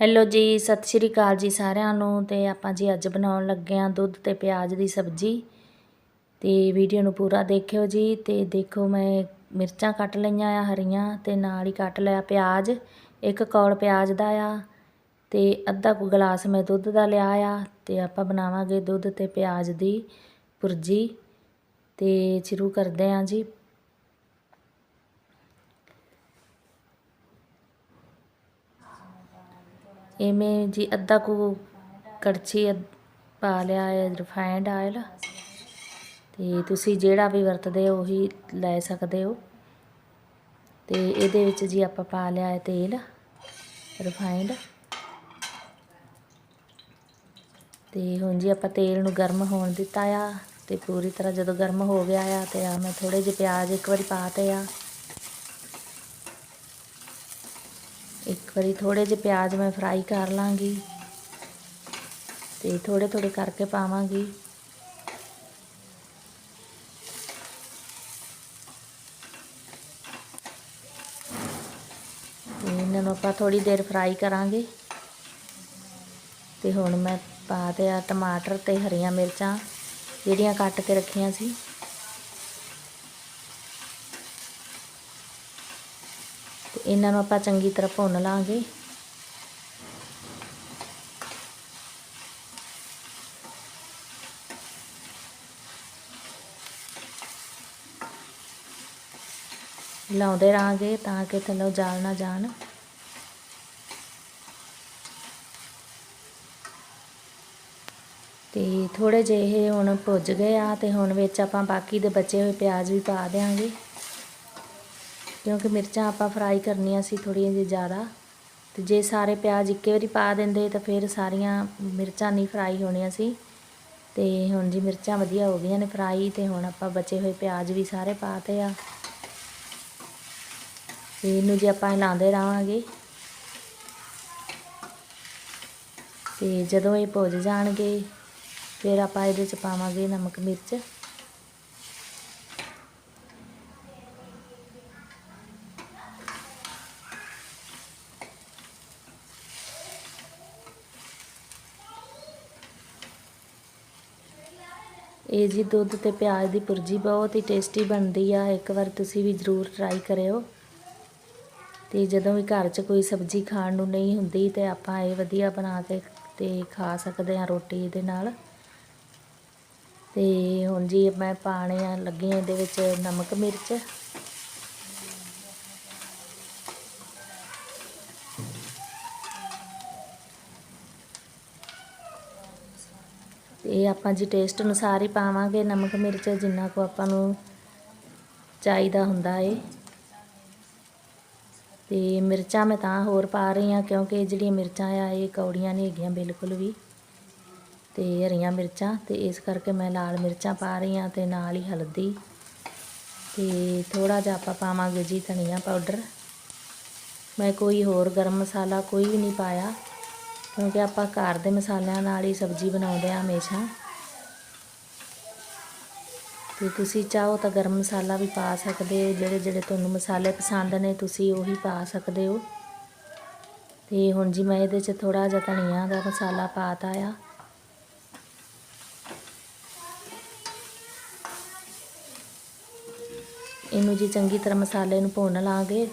Hello ਜੀ, ਸਤਿ ਸ਼੍ਰੀ ਅਕਾਲ ਜੀ ਸਾਰਿਆਂ ਨੂੰ ਤੇ ਆਪਾਂ ਜੀ ਅੱਜ ਬਣਾਉਣ ਲੱਗੇ ਆਂ ਦੁੱਧ ਤੇ ਪਿਆਜ਼ ਦੀ ਸਬਜ਼ੀ ਤੇ ਵੀਡੀਓ ਨੂੰ ਪੂਰਾ ਦੇਖਿਓ ਜੀ ਤੇ ਦੇਖੋ ਮੈਂ ਮਿਰਚਾਂ ਕੱਟ ਲਈਆਂ ਆ ਹਰੀਆਂ ਤੇ ਨਾਲ ਹੀ ਕੱਟ ਲਿਆ ਪਿਆਜ਼, ਇੱਕ ਕੌਲ ਪਿਆਜ਼ ਦਾ ਆ ਤੇ ਅੱਧਾ ਕੁ ਗਲਾਸ ਮੈਂ ਦੁੱਧ ਦਾ ਲਿਆ ਆ ਤੇ ਆਪਾਂ ਬਣਾਵਾਂਗੇ ਦੁੱਧ ਤੇ ਪਿਆਜ਼ ਦੀ ਪੁਰਜੀ ਤੇ ਸ਼ੁਰੂ ਕਰਦੇ ਆਂ ਜੀ। ਇਵੇਂ ਜੀ ਅੱਧਾ ਕੁ ਕੜਛੀ ਅੱਧ- ਪਾ ਲਿਆ ਹੈ ਰਿਫਾਈਂਡ ਆਇਲ ਤੇ ਤੁਸੀਂ ਜਿਹੜਾ ਵੀ ਵਰਤਦੇ ਹੋ, ਉਹੀ ਲੈ ਸਕਦੇ ਹੋ। ਤੇ ਇਹਦੇ ਵਿੱਚ ਜੀ ਆਪਾਂ ਪਾ ਲਿਆ ਹੈ ਤੇਲ ਰਿਫਾਈਂਡ ਤੇ ਹੁਣ ਜੀ ਆਪਾਂ ਤੇਲ ਨੂੰ ਗਰਮ ਹੋਣ ਦਿੱਤਾ ਆ, ਤੇ ਪੂਰੀ ਤਰ੍ਹਾਂ ਜਦੋਂ ਗਰਮ ਹੋ ਗਿਆ ਆ, ਤੇ ਆ ਮੈਂ ਥੋੜੇ ਜਿਹੇ ਪਿਆਜ਼ ਇੱਕ ਵਾਰੀ ਪਾਤੇ ਆ। ਇੱਕ ਵਾਰੀ ਥੋੜੇ ਜਿਹੇ ਪਿਆਜ਼ ਮੈਂ ਫਰਾਈ ਕਰ ਲਾਂਗੀ ਤੇ ਥੋੜੇ ਥੋੜੇ ਕਰਕੇ ਪਾਵਾਂਗੀ। ਤੇ ਇਹਨਾਂ ਨੂੰ ਆਪਾਂ ਥੋੜੀ ਦੇਰ ਫਰਾਈ ਕਰਾਂਗੇ। ਤੇ ਹੁਣ ਮੈਂ ਪਾ ਦਿਆ ਟਮਾਟਰ ਤੇ ਹਰੀਆਂ ਮਿਰਚਾਂ ਜਿਹੜੀਆਂ ਕੱਟ ਕੇ ਰੱਖੀਆਂ ਸੀ। ਇਹਨਾਂ ਨੂੰ ਆਪਾਂ ਚੰਗੀ ਤਰ੍ਹਾਂ ਭੁੰਨ ਲਾਂਗੇ। ਲਾਉਂਦੇ ਰਾਂਗੇ ਤਾਂ ਕਿ ਥੱਲੋਂ ਜਾਲ ਨਾ ਜਾਣ। ਤੇ ਥੋੜੇ ਜਿਹੇ ਹੁਣ ਭੁੱਜ ਗਏ ਆ ਤੇ ਹੁਣ ਵਿੱਚ ਆਪਾਂ ਬਾਕੀ ਦੇ ਬਚੇ ਹੋਏ ਪਿਆਜ਼ ਵੀ ਪਾ ਦੇਾਂਗੇ ਕਿਉਂਕਿ ਮਿਰਚਾਂ ਆਪਾਂ ਫਰਾਈ ਕਰਨੀਆਂ ਸੀ ਥੋੜੀਆਂ ਜਿਹੀਆਂ ਜ਼ਿਆਦਾ। ਤੇ ਜੇ ਸਾਰੇ ਪਿਆਜ਼ ਇੱਕੇ ਵਾਰੀ ਪਾ ਦਿੰਦੇ ਤਾਂ ਫਿਰ ਸਾਰੀਆਂ ਮਿਰਚਾਂ ਨਹੀਂ ਫਰਾਈ ਹੋਣੀਆਂ ਸੀ। ਤੇ ਹੁਣ ਜੀ ਮਿਰਚਾਂ ਵਧੀਆ ਹੋ ਗਈਆਂ ਨੇ ਫਰਾਈ ਤੇ ਹੁਣ ਆਪਾਂ ਬਚੇ ਹੋਏ ਪਿਆਜ਼ ਵੀ ਸਾਰੇ ਪਾਤੇ ਆ। ਤੇ ਇਹਨੂੰ ਜੇ ਆਪਾਂ ਹਿਲਾਉਂਦੇ ਰਹਾਂਗੇ। ਤੇ ਜਦੋਂ ਇਹ ਭੁੱਜ ਜਾਣਗੇ, ਫਿਰ ਆਪਾਂ ਇਹਦੇ ਚ ਪਾਵਾਂਗੇ ਨਮਕ, ਮਿਰਚ। ਇਹ ਜੀ ਦੁੱਧ ਤੇ ਪਿਆਜ਼ ਦੀ ਪੁਰਜੀ ਬਹੁਤ ਹੀ ਟੇਸਟੀ ਬਣਦੀ ਆ। ਇੱਕ ਵਾਰ ਤੁਸੀਂ ਵੀ ਜ਼ਰੂਰ ਟਰਾਈ ਕਰਿਓ। ਤੇ ਜਦੋਂ ਵੀ ਘਰ 'ਚ ਕੋਈ ਸਬਜ਼ੀ ਖਾਣ ਨੂੰ ਨਹੀਂ ਹੁੰਦੀ ਤੇ ਆਪਾਂ ਇਹ ਵਧੀਆ ਬਣਾ ਕੇ ਤੇ ਖਾ ਸਕਦੇ ਹਾਂ ਰੋਟੀ ਦੇ ਨਾਲ। ਤੇ ਹੁਣ ਜੀ ਮੈਂ ਪਾਣੇ ਆ, ਲੱਗੀ ਆ ਇਹਦੇ ਵਿੱਚ ਨਮਕ ਮਿਰਚ। ਤੇ ਆਪਾਂ ਜੀ ਟੇਸਟ ਅਨੁਸਾਰ ਹੀ ਪਾਵਾਂਗੇ। ਨਮਕ, ਮਿਰਚ ਜਿੰਨਾ ਕੋ ਆਪਾਂ ਨੂੰ ਚਾਹੀਦਾ ਹੁੰਦਾ ਏ। ਤੇ ਮਿਰਚਾਂ ਮੈਂ ਤਾਂ ਹੋਰ ਪਾ ਰਹੀ ਹਾਂ ਕਿਉਂਕਿ ਜਿਹੜੀਆਂ ਮਿਰਚਾਂ ਆ, ਇਹ ਕੌੜੀਆਂ ਨਹੀਂ ਹੈਗੀਆਂ ਬਿਲਕੁਲ ਵੀ। ਤੇ ਹਰੀਆਂ ਮਿਰਚਾਂ ਤੇ ਇਸ ਕਰਕੇ ਮੈਂ ਲਾਲ ਮਿਰਚਾਂ ਪਾ ਰਹੀ ਹਾਂ ਤੇ ਨਾਲ ਹੀ ਹਲਦੀ। ਤੇ ਥੋੜਾ ਜਿਹਾ ਆਪਾਂ ਪਾਵਾਂਗੇ ਜੀ ਧਨੀਆ ਪਾਊਡਰ। ਮੈਂ ਕੋਈ ਹੋਰ ਗਰਮ ਮਸਾਲਾ ਕੋਈ ਵੀ ਨਹੀਂ ਪਾਇਆ। ਕਿਉਂਕਿ ਆਪਾਂ ਘਰ ਦੇ ਮਸਾਲਿਆਂ ਨਾਲ ਹੀ ਸਬਜ਼ੀ ਬਣਾਉਂਦੇ ਆ ਹਮੇਸ਼ਾ। ਤੇ ਤੁਸੀਂ ਚਾਹੋ ਤਾਂ ਗਰਮ ਮਸਾਲਾ ਵੀ ਪਾ ਸਕਦੇ ਹੋ, ਜਿਹੜੇ ਜਿਹੜੇ ਤੁਹਾਨੂੰ ਮਸਾਲੇ ਪਸੰਦ ਨੇ ਤੁਸੀਂ ਉਹੀ ਪਾ ਸਕਦੇ ਹੋ। ਤੇ ਹੁਣ ਜੀ ਮੈਂ ਇਹਦੇ 'ਚ ਥੋੜਾ ਜਿਹਾ ਧਨੀਆ ਦਾ ਮਸਾਲਾ ਪਾਤਾ ਆ। ਇਹਨੂੰ ਜੀ ਚੰਗੀ ਤਰ੍ਹਾਂ ਮਸਾਲੇ ਨੂੰ ਭੁੰਨ ਲਾਂਗੇ।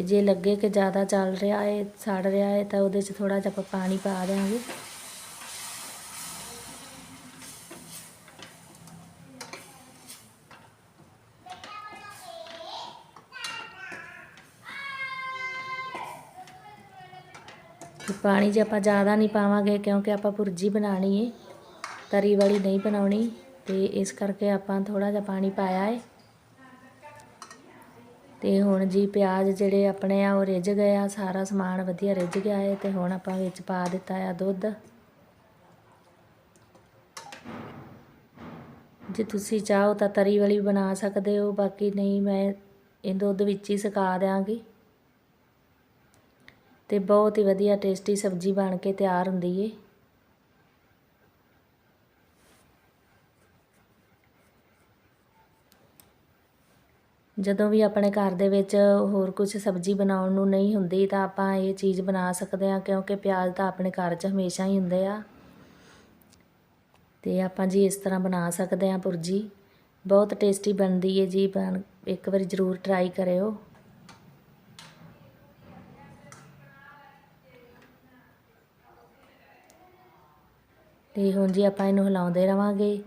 ਤੇ ਜੇ ਲੱਗੇ ਕਿ ਜ਼ਿਆਦਾ ਚੱਲ ਰਿਹਾ ਹੈ ਸੜ ਰਿਹਾ ਹੈ ਤਾਂ ਉਹਦੇ 'ਚ ਥੋੜਾ ਜਿਹਾ ਆਪਾਂ ਪਾਣੀ ਪਾ ਦਿਆਂਗੇ। ਪਾਣੀ ਜੇ ਆਪਾਂ ਜ਼ਿਆਦਾ ਨਹੀਂ ਪਾਵਾਂਗੇ ਕਿਉਂਕਿ ਆਪਾਂ ਭੁਰਜੀ ਬਣਾਣੀ ਹੈ ਤਰੀ ਵਾਲੀ ਨਹੀਂ ਬਣਾਉਣੀ, ਤੇ ਇਸ ਕਰਕੇ ਆਪਾਂ ਥੋੜਾ ਜਿਹਾ ਪਾਣੀ ਪਾਇਆ ਹੈ ਅਤੇ ਹੁਣ ਜੀ ਪਿਆਜ਼ ਜਿਹੜੇ ਆਪਣੇ ਆ ਉਹ ਰਿੱਝ ਗਏ ਆ, ਸਾਰਾ ਸਮਾਨ ਵਧੀਆ ਰਿੱਝ ਗਿਆ ਹੈ ਅਤੇ ਹੁਣ ਆਪਾਂ ਵਿੱਚ ਪਾ ਦਿੱਤਾ ਆ ਦੁੱਧ। ਜੇ ਤੁਸੀਂ ਚਾਹੋ ਤਾਂ ਤਰੀ ਵਾਲੀ ਬਣਾ ਸਕਦੇ ਹੋ, ਬਾਕੀ ਨਹੀਂ ਮੈਂ ਇਹ ਦੁੱਧ ਵਿੱਚ ਹੀ ਸੁਕਾ ਦਿਆਂਗੀ। ਤੇ ਬਹੁਤ ਹੀ ਵਧੀਆ ਟੇਸਟੀ ਸਬਜ਼ੀ ਬਣ ਕੇ ਤਿਆਰ ਹੁੰਦੀ ਏ। ਜਦੋਂ ਵੀ ਆਪਣੇ ਘਰ ਦੇ ਵਿੱਚ ਹੋਰ ਕੁਝ ਸਬਜ਼ੀ ਬਣਾਉਣ ਨੂੰ ਨਹੀਂ ਹੁੰਦੀ ਤਾਂ ਆਪਾਂ ਇਹ ਚੀਜ਼ ਬਣਾ ਸਕਦੇ ਹਾਂ, ਕਿਉਂਕਿ ਪਿਆਜ਼ ਤਾਂ ਆਪਣੇ ਘਰ 'ਚ ਹਮੇਸ਼ਾ ਹੀ ਹੁੰਦੇ ਆ। ਤੇ ਆਪਾਂ ਜੀ ਇਸ ਤਰ੍ਹਾਂ ਬਣਾ ਸਕਦੇ ਹਾਂ ਪੁਰਜੀ ਬਹੁਤ ਟੇਸਟੀ ਬਣਦੀ ਹੈ ਜੀ, ਬਣ, ਇੱਕ ਵਾਰੀ ਜ਼ਰੂਰ ਟਰਾਈ ਕਰਿਓ। ਤੇ ਹੁਣ ਜੀ ਆਪਾਂ ਇਹਨੂੰ ਹਿਲਾਉਂਦੇ ਰਵਾਂਗੇ।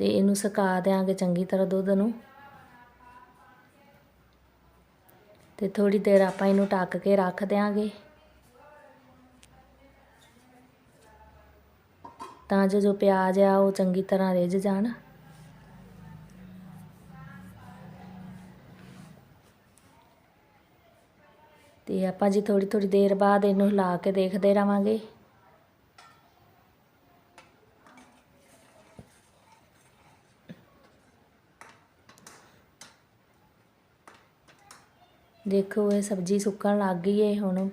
ਤੇ ਇਹਨੂੰ ਸੁਕਾ ਦਿਆਂਗੇ ਚੰਗੀ ਤਰ੍ਹਾਂ ਦੁੱਧ ਨੂੰ। ਤੇ ਥੋੜੀ ਦੇਰ ਆਪਾਂ ਇਹਨੂੰ ਢੱਕ ਕੇ ਰੱਖ ਦਿਆਂਗੇ। ਤਾਂ ਜੋ ਜੋ ਪਿਆਜ਼ ਆ, ਉਹ ਚੰਗੀ ਤਰ੍ਹਾਂ ਰਿੱਝ ਜਾਣ। ਤੇ ਆਪਾਂ ਜੀ ਥੋੜੀ ਥੋੜੀ ਦੇਰ ਬਾਅਦ ਇਹਨੂੰ ਹਿਲਾ ਕੇ ਦੇਖਦੇ ਰਵਾਂਗੇ। ਦੇਖੋ, ਇਹ ਸਬਜ਼ੀ ਸੁੱਕਣ ਲੱਗ ਗਈ ਹੈ ਹੁਣ।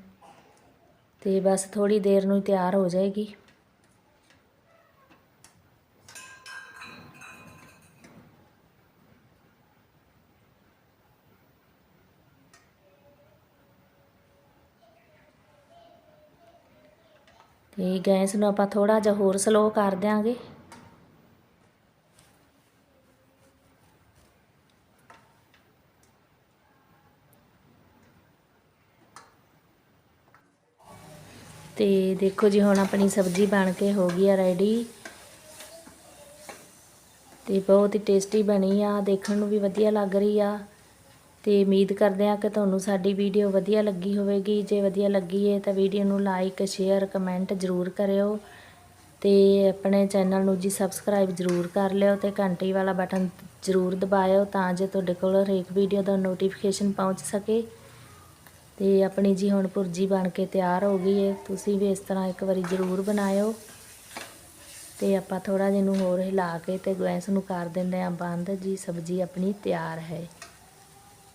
ਤੇ ਬਸ ਥੋੜੀ ਦੇਰ ਨੂੰ ਹੀ ਤਿਆਰ ਹੋ ਜਾਏਗੀ। ਤੇ ਗੈਸ ਨੂੰ ਆਪਾਂ ਥੋੜਾ ਜਿਹਾ ਹੋਰ ਸਲੋ ਕਰ ਦਿਆਂਗੇ। ਤੇ ਦੇਖੋ ਜੀ, ਹੁਣ ਆਪਣੀ ਸਬਜ਼ੀ ਬਣ ਕੇ ਹੋ ਗਈ ਆ ਰੈਡੀ ਤੇ ਬਹੁਤ ਹੀ ਟੇਸਟੀ ਬਣੀ ਆ, ਦੇਖਣ ਨੂੰ ਵੀ ਵਧੀਆ ਲੱਗ ਰਹੀ ਆ। ਤੇ ਉਮੀਦ ਕਰਦੇ ਆ ਕਿ ਤੁਹਾਨੂੰ ਸਾਡੀ ਵੀਡੀਓ ਵਧੀਆ ਲੱਗੀ ਹੋਵੇਗੀ। ਜੇ ਵਧੀਆ ਲੱਗੀ ਹੈ ਤਾਂ ਵੀਡੀਓ ਨੂੰ ਲਾਈਕ ਸ਼ੇਅਰ ਕਮੈਂਟ ਜ਼ਰੂਰ ਕਰਿਓ। ਤੇ ਆਪਣੇ ਚੈਨਲ ਨੂੰ ਜੀ ਸਬਸਕ੍ਰਾਈਬ ਜ਼ਰੂਰ ਕਰ ਲਿਓ ਤੇ ਘੰਟੀ ਵਾਲਾ ਬਟਨ ਜ਼ਰੂਰ ਦਬਾਇਓ ਤਾਂ ਜੋ ਤੁਹਾਡੇ ਕੋਲ ਹਰੇਕ ਵੀਡੀਓ ਦਾ ਨੋਟੀਫਿਕੇਸ਼ਨ ਪਹੁੰਚ ਸਕੇ। ਤੇ ਆਪਣੀ ਜੀ ਹੁਣ ਭੁਰਜੀ ਬਣ ਕੇ ਤਿਆਰ ਹੋ ਗਈ ਹੈ। ਤੁਸੀਂ ਵੀ ਇਸ ਤਰ੍ਹਾਂ ਇੱਕ ਵਾਰੀ ਜ਼ਰੂਰ ਬਣਾਇਓ। ਤੇ ਆਪਾਂ ਥੋੜਾ ਜਿਹਾ ਨੂੰ ਹੋਰ ਹਿਲਾ ਕੇ ਤੇ ਗੈਸ ਨੂੰ ਕਰ ਦਿੰਦੇ ਆ ਬੰਦ। ਜੀ ਸਬਜ਼ੀ ਆਪਣੀ ਤਿਆਰ ਹੈ।